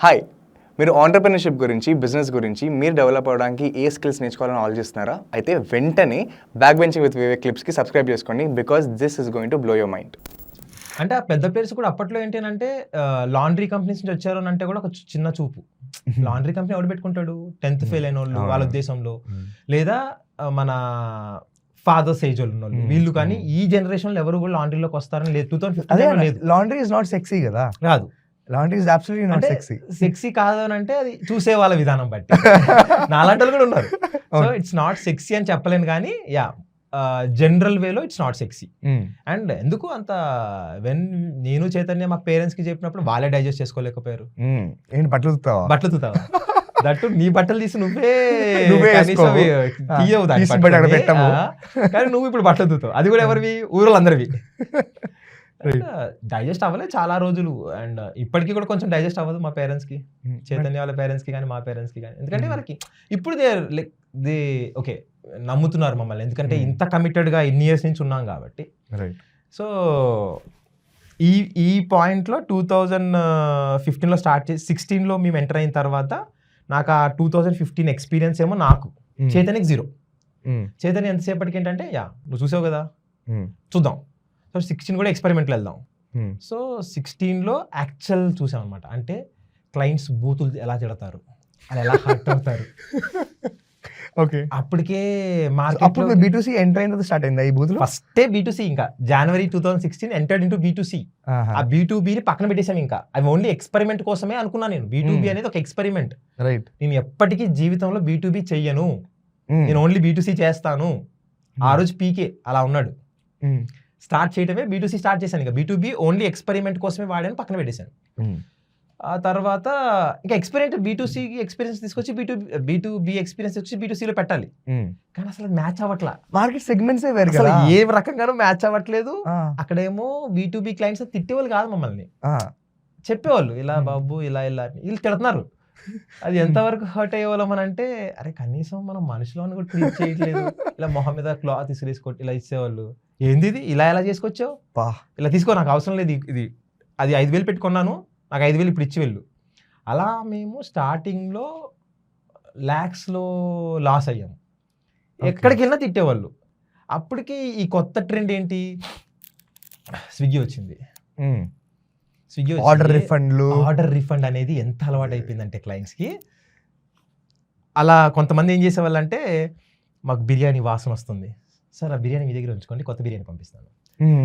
Hi మీరు entrepreneurship గురించి business గురించి మీరు డెవలప్ అవ్వడానికి ఏ స్కిల్స్ నేర్చుకోవాలని ఆలోచిస్తున్నారా? అయితే వెంటనే బ్యాక్ బెంచింగ్ విత్ వివేక్ క్లిప్స్కి సబ్స్క్రైబ్ చేసుకోండి because this is going to blow your mind అంటే ఆ పెద్ద ప్లేయర్స్ కూడా అప్పట్లో ఏంటి అంటే లాండ్రీ కంపెనీస్ నుంచి వచ్చారు అని అంటే కూడా ఒక చిన్న చూపు. లాండ్రీ కంపెనీ ఎవడు పెట్టుకుంటాడు? టెన్త్ ఫెయిల్ అయిన వాళ్ళు వాళ్ళ. ఉద్దేశంలో. లేదా ఆ, మన ఫాదర్స్ ఏజ్ వాళ్ళు ఉన్న వాళ్ళు. Hmm. కానీ ఈ జనరేషన్లో ఎవరు కూడా లాండ్రీలోకి వస్తారని లేదు. టూ థౌసండ్ ఫిఫ్టీన్ లేదు. లాండ్రీ ఇస్ నాట్ సెక్సీ కదా? కాదు. Laundry is absolutely not sexy sexy కాదు అని అంటే అది చూసే వాళ్ళ విధానం బట్టి. నాలాంటి వాళ్ళు కూడా ఉన్నారు. సో. ఇట్స్ నాట్ సెక్సీ అని చెప్పలేను కానీ యా జనరల్ వేలో ఇట్స్ నాట్ సెక్సీ అండ్ ఎందుకు అంత వెన్ నేను చైతన్య మా పేరెంట్స్కి చెప్పినప్పుడు వాళ్ళే డైజెస్ట్ చేసుకోలేకపోయారు. ఏంటి బట్టలు బట్టలు తుతావా దట్టు నీ బట్టలు తీసి నువ్వే నువ్వే. తీయవు కానీ నువ్వు ఇప్పుడు బట్టలు తుతావు అది కూడా ఎవరివి? Right. డైజెస్ట్ అవ్వలేదు చాలా రోజులు. అండ్ ఇప్పటికీ కూడా కొంచెం డైజెస్ట్ అవ్వదు మా పేరెంట్స్కి చైతన్య వాళ్ళ పేరెంట్స్కి కానీ మా పేరెంట్స్కి కానీ. ఎందుకంటే. వాళ్ళకి ఇప్పుడు దే లైక్ దే ఓకే నమ్ముతున్నారు మమ్మల్ని. ఎందుకంటే. ఇంత కమిటెడ్గా ఇన్ని ఇయర్స్ నుంచి ఉన్నాం కాబట్టి. సో ఈ ఈ పాయింట్లో టూ థౌజండ్ ఫిఫ్టీన్లో స్టార్ట్ చేసి సిక్స్టీన్లో మేము ఎంటర్ అయిన తర్వాత నాకు ఆ టూ థౌజండ్ ఫిఫ్టీన్ ఎక్స్పీరియన్స్ ఏమో నాకు. చైతన్యకి జీరో. చైతన్య ఎంతసేపటికి ఏంటంటే యా నువ్వు చూసావు కదా? చూద్దాం. సో సిక్స్టీన్ కూడా ఎక్స్పెరిమెంట్లు వెళ్దాం. సో సిక్స్టీన్లో యాక్చువల్ చూసాం అనమాట అంటే క్లయింట్స్ బూతులు ఎలా తిడతారు? అలా ఎలా హర్ట్ అవుతారు? ఓకే. అప్పటికే అప్పుడు market B to C enter అయినది స్టార్ట్ అయిందా ఈ బూత్లో ఫస్టే బీటూసీ ఇంకా. January two thousand sixteen entered into B to C ఆ బీ ని పక్కన పెట్టేసాం ఇంకా. అవి ఓన్లీ ఎక్స్పెరిమెంట్ కోసమే అనుకున్నాను నేను. B Hmm. అనేది ఒక ఎక్స్పెరిమెంట్ రైట్ నేను ఎప్పటికీ జీవితంలో బీ చెయ్యను. నేను ఓన్లీ బీ చేస్తాను. ఆ రోజు పీకే అలా ఉన్నాడు. స్టార్ట్ చేయడమే బీ స్టార్ట్ చేశాను ఇంకా. బీ ఓన్లీ ఎక్స్పెరిమెంట్ కోసమే వాడాను పక్కన పెట్టేశాను. ఆ తర్వాత ఇంకా ఎక్స్పెరిమెంట్ బీ సి ఎక్స్పీరియన్స్ తీసుకొచ్చి బీ టూ బీ ఎక్స్పీరియన్స్ వచ్చి బీ లో పెట్టాలి. కానీ అసలు మ్యాచ్ అవ్వట్లా. మార్కెట్ సెగ్మెంట్స్ అసలు ఏ రకంగానూ మ్యాచ్ అవ్వట్లేదు. అక్కడేమో బీ టు బి క్లయింట్స్ తిట్టేవాళ్ళు కాదు మమ్మల్ని. చెప్పేవాళ్ళు ఇలా. బాబు ఇలా ఇలా అని. వీళ్ళు తిడుతున్నారు. అది ఎంతవరకు హర్ట్ అయ్యేవాళ్ళం అని అంటే అరే కనీసం మనం మనుషులను కూడా ట్రీట్ చేయట్లేదు. ఇలా మొహం మీద క్లాత్ ఇసిరేసి కొట్టి ఇలా ఇచ్చేవాళ్ళు. ఏంది ఇది ఇలా ఎలా చేసుకొచ్చావు? పా. ఇలా తీసుకో నాకు అవసరం లేదు ఇది- అది ఐదు వేలు పెట్టుకున్నాను నాకు ఐదు వేలు ఇప్పుడు ఇచ్చి వెళ్ళు. అలా మేము స్టార్టింగ్లో ల్యాక్స్లో లాస్ అయ్యాము. ఎక్కడికి వెళ్ళినా తిట్టేవాళ్ళు. అప్పటికి ఈ కొత్త ట్రెండ్ ఏంటి? స్విగ్గీ వచ్చింది. స్విగ్గీ ఆర్డర్ రిఫండ్లు ఆర్డర్ రిఫండ్ అనేది ఎంత అలవాటు అయిపోయిందంటే క్లయింట్స్కి అలా కొంతమంది ఏం చేసేవాళ్ళు అంటే మాకు బిర్యానీ వాసన వస్తుంది. సార్ ఆ బిర్యానీ మీ దగ్గర ఉంచుకోండి కొత్త బిర్యానీ పంపిస్తాను.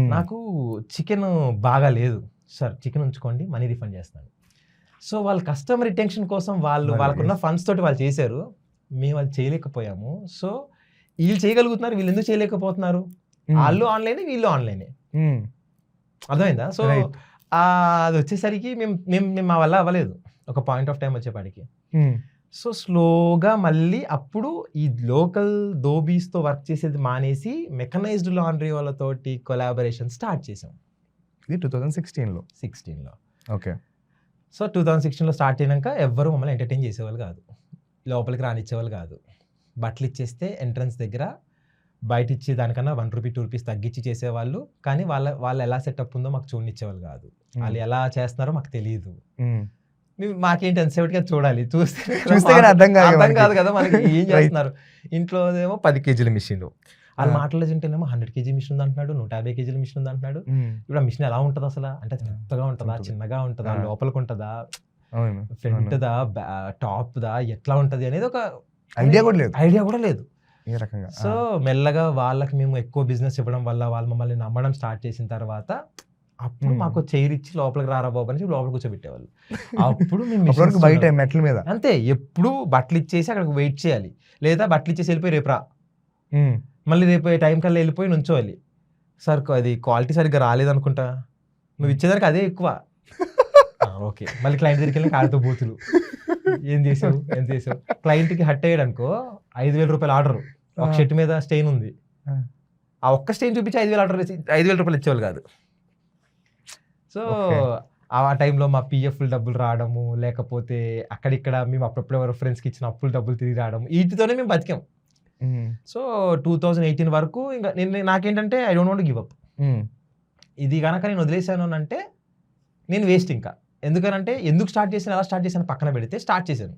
నాకు చికెన్ బాగా లేదు. సార్ చికెన్ ఉంచుకోండి మనీ రిఫండ్ చేస్తాను. సో వాళ్ళ కస్టమర్ రిటెన్షన్ కోసం వాళ్ళు వాళ్ళకున్న ఫండ్స్ తోటి వాళ్ళు చేశారు. మేము అది చేయలేకపోయాము. సో వీళ్ళు చేయగలుగుతున్నారు వీళ్ళు ఎందుకు చేయలేకపోతున్నారు. వాళ్ళు ఆన్లైన్ వీళ్ళు ఆన్లైనే. అర్థమైందా? సో అది వచ్చేసరికి మేము మేము మేము మా వల్ల అవ్వలేదు. ఒక పాయింట్ ఆఫ్ టైం వచ్చేపాటికి. సో స్లోగా మళ్ళీ అప్పుడు ఈ లోకల్ దోబీస్తో వర్క్ చేసేది మానేసి మెకనైజ్డ్ లాండ్రీ వాళ్ళతోటి కొలాబరేషన్ స్టార్ట్ చేసాం. ఇది టూ థౌజండ్ సిక్స్టీన్లో? సిక్స్టీన్లో. ఓకే. సో టూ థౌజండ్ సిక్స్టీన్లో స్టార్ట్ అయినాక ఎవ్వరు మమ్మల్ని ఎంటర్టైన్ చేసేవాళ్ళు కాదు. లోపలికి రానిచ్చేవాళ్ళు కాదు. బట్టలు ఇచ్చేస్తే ఎంట్రన్స్ దగ్గర బయట ఇచ్చే దానికన్నా వన్ రూపీ టూ రూపీస్ తగ్గించి చేసేవాళ్ళు. కానీ వాళ్ళ వాళ్ళు ఎలా సెటప్ ఉందో మాకు చూడనిచ్చేవాళ్ళు కాదు. వాళ్ళు ఎలా చేస్తున్నారో మాకు తెలియదు మాకేంటి ఎంతసేపటిగా చూడాలి. చూస్తే చూస్తే అర్థం కాదు అర్థం. కాదు కదా మనకి ఏం. చేస్తున్నారు? ఇంట్లో ఏమో పది కేజీల మిషన్ వాళ్ళ. మాటలు తింటేనేమో హండ్రెడ్ కేజీ మిషన్ ఉంది అంటున్నాడు నూట యాభై కేజీల మిషన్ ఉంది అంటున్నాడు. ఇప్పుడు ఆ మిషన్ ఎలా ఉంటుంది అసలు? అంటే పెద్దగా ఉంటుందా. చిన్నగా ఉంటుందా. లోపలికి ఉంటుందా? అవును. ఫ్రంట్ దా? టాప్ దా ఎట్లా ఉంటది అనేది ఒక ఐడియా కూడా లేదు. ఐడియా కూడా లేదు. ఏ రకంగా? సో మెల్లగా వాళ్ళకి మేము ఎక్కువ బిజినెస్ ఇవ్వడం వల్ల వాళ్ళు మమ్మల్ని నమ్మడం స్టార్ట్ చేసిన తర్వాత అప్పుడు. మాకు చైర్ ఇచ్చి లోపలికి రారా బాబు అని చెప్పి లోపలికి కూర్చోబెట్టేవాళ్ళు. అప్పుడు మేము బయట. మెట్ల మీద. అంతే ఎప్పుడు బట్టలు ఇచ్చేసి అక్కడికి వెయిట్ చేయాలి. లేదా బట్టలు ఇచ్చేసి వెళ్ళిపోయి రేపు రా. మళ్ళీ రేపు టైం కల్లా వెళ్ళిపోయి నుంచోవాలి. సార్ అది క్వాలిటీ సరిగ్గా రాలేదనుకుంటా. నువ్వు ఇచ్చేదానికి అదే ఎక్కువ. ఓకే. మళ్ళీ క్లయింట్ దగ్గరికి వెళ్ళి కాళ్ళతో బూతులు. ఏం చేసావు? ఏం చేసావు? క్లయింట్కి హట్ అయ్యాడు అనుకో ఐదు వేల రూపాయలు ఆర్డర్. ఒక ఆ. షర్ట్ మీద స్టెయిన్ ఉంది. ఆ. ఒక్క స్టెయిన్ చూపించి ఐదు వేలు ఆర్డర్ ఐదు వేల రూపాయలు ఇచ్చేవాళ్ళు కాదు. సో. ఆ టైంలో మా పిఎఫ్ డబ్బులు రావడము లేకపోతే అక్కడిక్కడ మేము అప్పుడప్పుడు ఎవరు ఫ్రెండ్స్కి ఇచ్చిన అప్పులు డబ్బులు తిరిగి రావడం వీటితోనే మేము బతికాం. సో టూ థౌజండ్ ఎయిటీన్ వరకు ఇంకా నేను నాకేంటంటే I don't want give up. ఇది కనుక నేను వదిలేశాను అంటే నేను వేస్ట్ ఇంకా ఎందుకనంటే ఎందుకు స్టార్ట్ చేసిన ఎలా స్టార్ట్ చేసిన పక్కన పెడితే స్టార్ట్ చేశాను